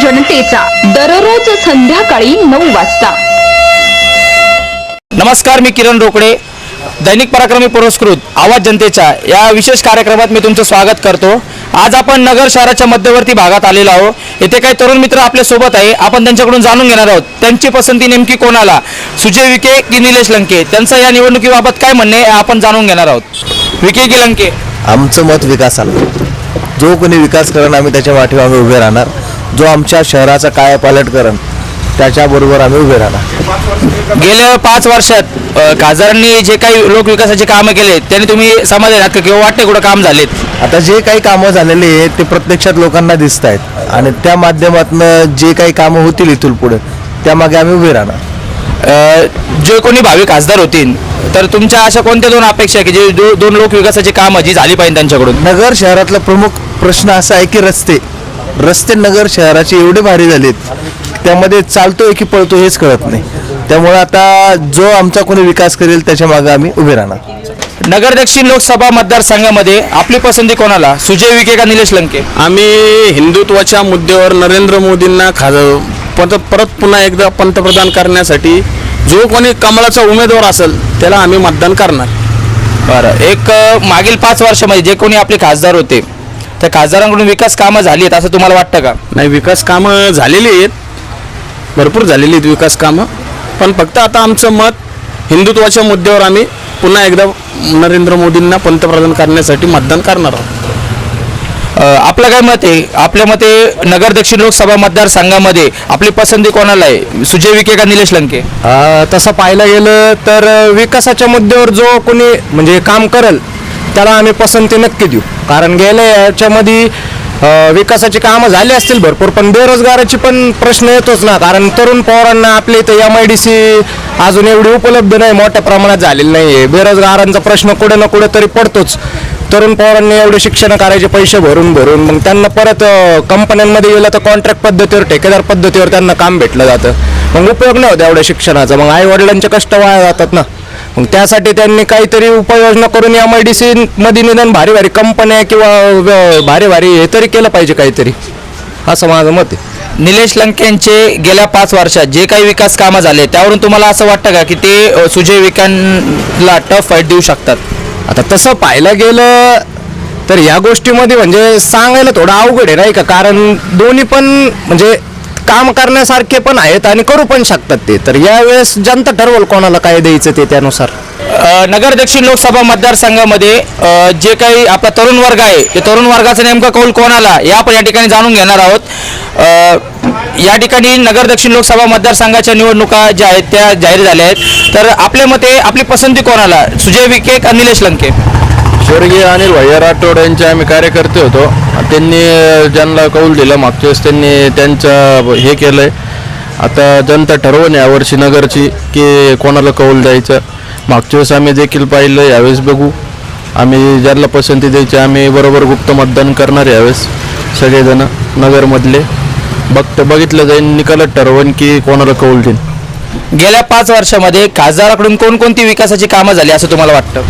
जनतेचा दररोज संध्याकाळी नऊ वाजता. नमस्कार मी किरण रोकडे. दैनिक पराक्रमी पुरस्कृत आवाज जनतेच्या या विशेष कार्यक्रमात मी तुमचं स्वागत करतो. आज आपण नगर शहराच्या मध्यवर्ती भागात आलेलो आहोत. येथे काही तरुण मित्र आपल्यासोबत आहे. आपण त्यांच्याकडून जाणून घेणार आहोत. त्यांची पसंती नेमकी कोणाला? सुजय विखे की निलेश लंके? त्यांचं या निवडणुकीबाबत काय म्हणणे आहे आपण जाणून घेणार आहोत. विखे की लंके? आमचं मत विकासाला. जो कोणी विकास करण आम्ही त्याच्या पाठीवर आम्ही उभे राहणार. जो आमच्या शहराचा कायापालट करण त्याच्याबरोबर आम्ही उभे राहणार. गेल्या पाच वर्षात खासदारांनी जे काही लोकविकासाचे कामं केले त्यांनी तुम्ही समाधान आहात का? किंवा वाटते कुठं काम झालेत? आता जे काही कामं झालेली आहेत ते प्रत्यक्षात लोकांना दिसत आहेत. आणि त्या माध्यमातून जे काही कामं होतील इथून पुढे त्यामागे आम्ही उभे राहणार. जे कोणी भावी खासदार होतील तर तुमच्या अशा कोणत्या दोन अपेक्षा आहे की जे दो- दोन लोक विकासाची कामं जी झाली पाहिजे त्यांच्याकडून? नगर शहरातला प्रमुख प्रश्न असा आहे की रस्ते. रस्ते नगर शहराचे एवढे भारी झालेत त्यामध्ये चालतोय की पळतो हेच कळत नाही. त्यामुळे आता जो आमचा कोणी विकास करेल त्याच्यामागे आम्ही उभे राहणार. नगर दक्षिण लोकसभा मतदारसंघामध्ये आपली पसंती कोणाला? सुजय विखे का निलेश लंके? आम्ही हिंदुत्वाच्या मुद्द्यावर नरेंद्र मोदींना खाज परत परत पुन्हा एकदा पंतप्रधान करण्यासाठी जो कोणी कमळाचा उमेदवार असेल त्याला आम्ही मतदान करणार. बरं. एक अ, मागील पाच वर्षामध्ये जे कोणी आपले खासदार होते त्या खासदारांकडून विकास कामं झाली आहेत असं तुम्हाला वाटतं का? नाही विकास कामं झालेली आहेत. भरपूर झालेली आहेत विकास कामं. पण फक्त आता आमचं मत हिंदुत्वाच्या मुद्द्यावर आम्ही पुन्हा एकदा नरेंद्र मोदींना पंतप्रधान करण्यासाठी मतदान करणार आहोत. अ, आपलं काय मत आहे? आपल्या मते नगर दक्षिण लोकसभा मतदारसंघामध्ये आपली पसंती कोणाला आहे? सुजय विखे का निलेश लंके? अ, तसं पाहायला गेलं तर विकासाच्या मुद्द्यावर जो कोणी म्हणजे काम करेल त्याला आम्ही पसंती नक्की देऊ. कारण गेल्या याच्यामध्ये विकासाची कामं झाली असतील भरपूर पण बेरोजगाराची पण प्रश्न येतोच ना. कारण तरुण पवारांना आपल्या इथं एम आय डी सी अजून एवढी उपलब्ध नाही मोठ्या प्रमाणात झालेली नाही आहे बेरोजगारांचा प्रश्न कुठे ना कुठे तरी पडतोच. तरुण पवारांनी एवढे शिक्षण करायचे पैसे भरून भरून. मग त्यांना परत कंपन्यांमध्ये गेलं तर कॉन्ट्रॅक्ट पद्धतीवर ठेकेदार पद्धतीवर त्यांना काम भेटलं जातं. मग उपयोग नाही होत एवढ्या शिक्षणाचा. मग आई वडिलांचे कष्ट वाया जातात ना. मग त्यासाठी त्यांनी काहीतरी उपाययोजना करून एम आय डी सी मध्ये निदान भारी भारी कंपन्या किंवा भारी भारी हे तरी केलं पाहिजे काहीतरी. असं माझं मत आहे. निलेश लंकेंचे गेल्या पाच वर्षात जे काही विकास कामं झाले त्यावरून तुम्हाला असं वाटतं का की ते सुजय विखेंना टफ फाईट देऊ शकतात? आता तसं पाहायला गेलं तर या गोष्टीमध्ये म्हणजे सांगायला थोडं अवघड आहे नाही का? कारण दोन्ही पण म्हणजे काम करण्यासारखे पण आहेत आणि करू पण शकतात ते. तर यावेळेस जनता ठरवल कोणाला काय द्यायचं ते त्यानुसार. अ, नगर दक्षिण लोकसभा मतदारसंघामध्ये अ, जे काही आपला तरुण वर्ग आहे ते तरुण वर्गाचा नेमका कौल कोणाला या आपण या ठिकाणी जाणून घेणार आहोत. अ, या ठिकाणी नगर दक्षिण लोकसभा मतदारसंघाच्या निवडणुका ज्या आहेत त्या जाहीर झाल्या आहेत. तर आपल्या मते आपली पसंती कोणाला? सुजय विखे का निलेश लंके? स्वर्गीय अनिल भैया राठोड यांचे आम्ही कार्यकर्ते होतो. त्यांनी ज्यांना कौल दिलं मागच्या वेळेस त्यांनी त्यांचं हे केलंय. आता जनता ठरवून यावर्षी नगरची की कोणाला कौल द्यायचं. मागच्या वेळेस आम्ही देखील पाहिलं यावेळेस बघू. आम्ही ज्यांना पसंती द्यायची आम्ही बरोबर गुप्त मतदान करणार यावेळेस सगळेजण नगरमधले. बघत बघितलं जाईल निकालात ठरवून की कोणाला कौल देईन. गेल्या पाच वर्षामध्ये खासदाराकडून कोणकोणती विकासाची कामं झाली असं तुम्हाला वाटतं?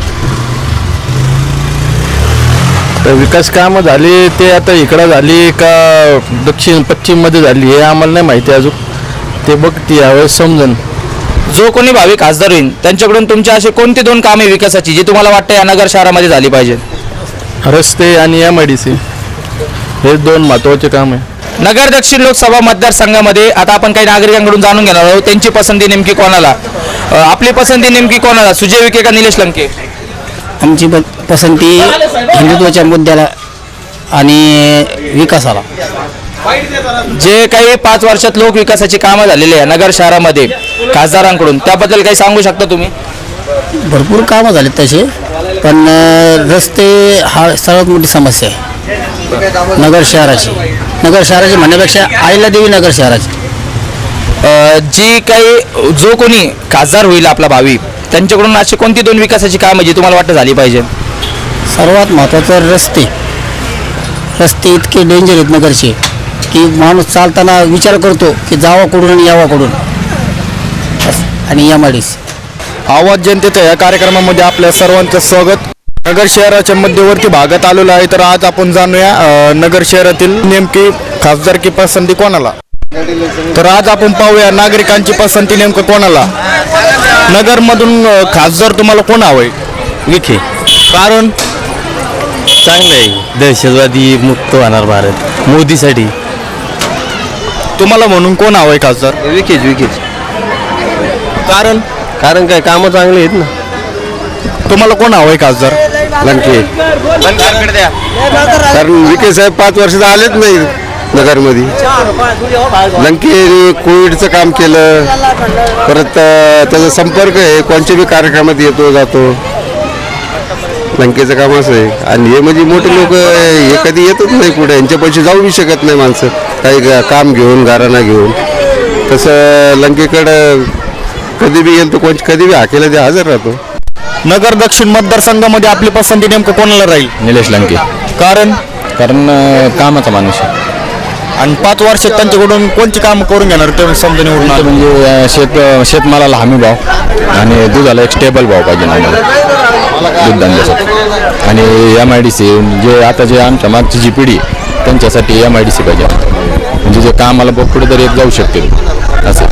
तर विकास कामं झाली ते आता इकडं झाली का दक्षिण पश्चिममध्ये झाली हे आम्हाला नाही माहिती अजून. ते बघते यावेळेस समजन. जो कोणी भावी खासदार होईल त्यांच्याकडून तुमच्या असे कोणती दोन कामे विकासाची जी तुम्हाला वाटतं या नगर शहरामध्ये झाली पाहिजे रस्ते आणि एम आय डी सी हे दोन महत्त्वाचे काम आहे. नगर दक्षिण लोकसभा मतदारसंघामध्ये आता आपण काही नागरिकांकडून जाणून घेणार आहोत त्यांची पसंती नेमकी कोणाला? अ, आपली पसंती नेमकी कोणाला? सुजय विखे का निलेश लंके? आमची पसंती हिंदुत्वाच्या मुद्द्याला आणि विकासाला. जे काही पाच वर्षात लोक विकासाची कामं झालेली आहे नगर शहरामध्ये खासदारांकडून त्याबद्दल काही सांगू शकता तुम्ही? भरपूर कामं झालेत तसे पण रस्ते हा सर्वात मोठी समस्या आहे. नगर शहराची. नगर शहराची म्हणण्यापेक्षा आईला देवी नगर शहराची. जी काही जो कोणी खासदार होईल आपला भावी त्यांच्याकडून अशी कोणती दोन विकासाची कामं जी तुम्हाला वाटतं झाली पाहिजे? सर्वात महत्त्वाचं रस्ते. रस्ते इतके डेंजर आहेत नगरचे की माणूस चालताना विचार करतो की जावा कुठून आणि यावा कुठून बस. आणि या माडीस आवाज जनतेच्या या कार्यक्रमामध्ये आपल्या सर्वांचं स्वागत. नगर शहराच्या मध्यवर्ती भागात आलेलो आहे तर आज आपण जाणूया अ, नगर शहरातील नेमकी खासदारकी पसंती कोणाला. तर आज आपण पाहूया नागरिकांची पसंती नेमकं कोणाला. नगरमधून अ, खासदार तुम्हाला कोण हवंय? विखे. कारण चांगलं आहे. दहशतवादी मुक्त होणार भारत. मोदीसाठी. तुम्हाला म्हणून कोण हवंय खासदार? विकेच विकेच. कारण? कारण काय कामं चांगली आहेत ना. तुम्हाला कोण हवंय खासदार? लंके. कारण विखे साहेब पाच वर्षात आलेच नाही नगरमध्ये. लंके कोविडचं काम केलं. परत अं, त्याचा संपर्क आहे. कोणत्या बी कार्यक्रमात येतो जातो. लंकेचं काम असं आहे. आणि हे म्हणजे मोठे लोक हे कधी येतच नाही पुढे. यांच्या पैसे जाऊ बी शकत नाही माणसं. काही ग- काम घेऊन घराणा घेऊन. तसं लंकेकडं कधी बी गेलं तर कोण कधी बी हाकेला ते हजर राहतो. नगर दक्षिण मतदारसंघामध्ये आपली पसंती नेमकं कोणाला राहील? निलेश लंके. कारण? कारण कामाचा माणूस आहे. आणि पाच वर्षात त्यांच्याकडून कोणची कामं करून घेणार ते समजा निवडून आले? म्हणजे शेत शेतमालाला हमी भाव आणि दुधाला एक स्टेबल भाव पाहिजे आम्हाला. दूध धंद्यासाठी आणि एम आय डी सी जे आता जे आमच्या मागची जी पिढी त्यांच्यासाठी एम आय डी सी पाहिजे. म्हणजे जे कामाला तरी एक जाऊ शकते. असं.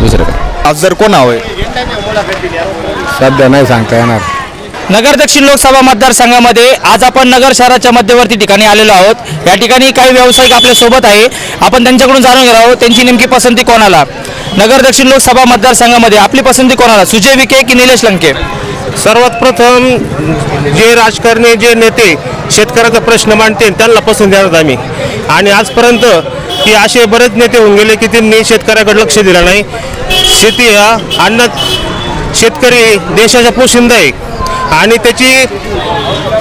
दुसरं काय? खासदार कोण हवंय? सध्या नाही सांगता येणार. नगर दक्षिण लोकसभा मतदारसंघामध्ये आज आपण नगर शहराच्या मध्यवर्ती ठिकाणी आलेलो आहोत. या ठिकाणी काही व्यावसायिक आपल्यासोबत आहे. आपण त्यांच्याकडून जाणून घेणार आहोत त्यांची नेमकी पसंती कोणाला. नगर दक्षिण लोकसभा मतदारसंघामध्ये आपली पसंती कोणाला? सुजय विखे की निलेश लंके? सर्वात प्रथम जे राजकारणी जे नेते शेतकऱ्याचा प्रश्न मांडते त्यांना पसंत देणार आम्ही. आणि आजपर्यंत की असे बरेच नेते होऊन गेले की त्यांनी शेतकऱ्याकडे लक्ष दिलं नाही. शेती हा अन्न शेतकरी देशाचा पोशिंदा आहे. आणि त्याची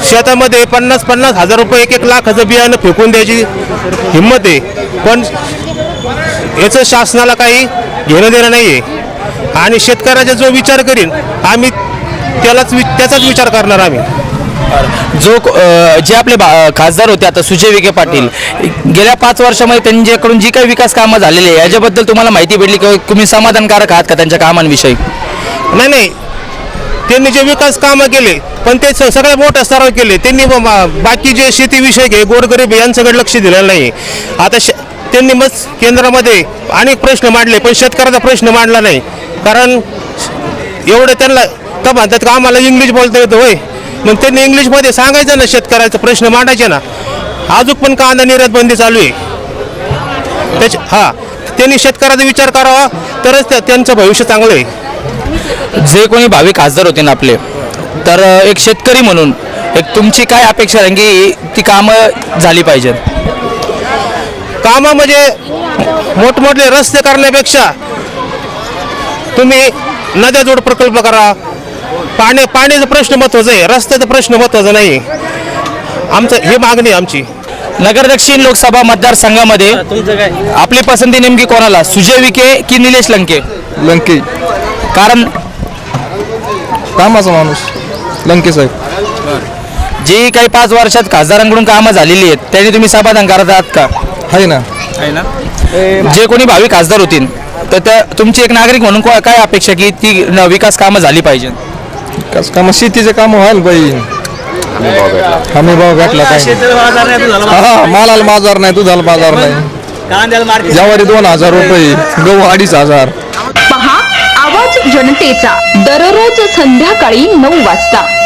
शेतामध्ये पन्नास पन्नास हजार रुपये एक एक लाखाचं बियाणं फेकून द्यायची हिंमत आहे. पण याचं शासनाला काही घेणं देणं नाही आहे आणि शेतकऱ्याचा जो विचार करीन आम्ही त्यालाच वि त्याचाच विचार करणार आम्ही. जो जे आपले खासदार होते आता सुजय विखे पाटील गेल्या पाच वर्षामध्ये त्यांच्याकडून जी काही विकास कामं झालेली आहे याच्याबद्दल तुम्हाला माहिती भेटली की तुम्ही समाधानकारक आहात का त्यांच्या कामांविषयी? नाही नाही. त्यांनी जे विकास कामं केले पण ते सगळ्यात सगळ्या मोठ्या स्तरावर केले. त्यांनी बाकी जे शेतीविषयक आहे गोरगरीब यांच्याकडे लक्ष दिलेलं नाही आता श त्यांनी मग केंद्रामध्ये अनेक प्रश्न मांडले पण शेतकऱ्याचा प्रश्न मांडला नाही. कारण एवढं त्यांना का म्हणतात का आम्हाला इंग्लिश बोलता येतं होय? मग त्यांनी इंग्लिशमध्ये सांगायचं ना शेतकऱ्याचा प्रश्न मांडायचे ना. अजून पण कांदा निर्यात बंदी चालू आहे? त्याच्या हा. त्यांनी शेतकऱ्याचा विचार करावा तरच त्या- त्यांचं भविष्य चांगलं आहे. जे कोणी भावी खासदार होते ना आपले तर एक शेतकरी म्हणून एक तुमची काय अपेक्षा आहे? की ती कामं झाली पाहिजेत. कामं म्हणजे मोठमोठे रस्ते करण्यापेक्षा तुम्ही नद्याजोड प्रकल्प करा. पाणी पाण्याचा प्रश्न महत्त्वाचा आहे. रस्त्याचा प्रश्न महत्त्वाचा नाही. आमचं ही मागणी आहे आमची. नगर दक्षिण लोकसभा मतदारसंघामध्ये आपली पसंती नेमकी कोणाला? सुजय विखे की निलेश लंके? लंके. कारण कामाचा माणूस. लंके साहेब. जी काही पाच वर्षात खासदारांकडून कामं झालेली आहेत त्यांनी तुम्ही समाधान करत आहात का? आहे ना. जे कोणी भावी खासदार होतील तर त्या तुमची एक नागरिक म्हणून को- काय अपेक्षा की ती न- विकास कामं झाली पाहिजे विकास कामं शेतीचे काम व्हायला पाहिजे. हमी भाव भेटला काय? हा मालाला बाजार नाही दुधाला बाजार नाही. ज्वारी दोन हजार रुपये गहू अडीच हजार. जनतेचा दररोज संध्याकाळी नऊ वाजता.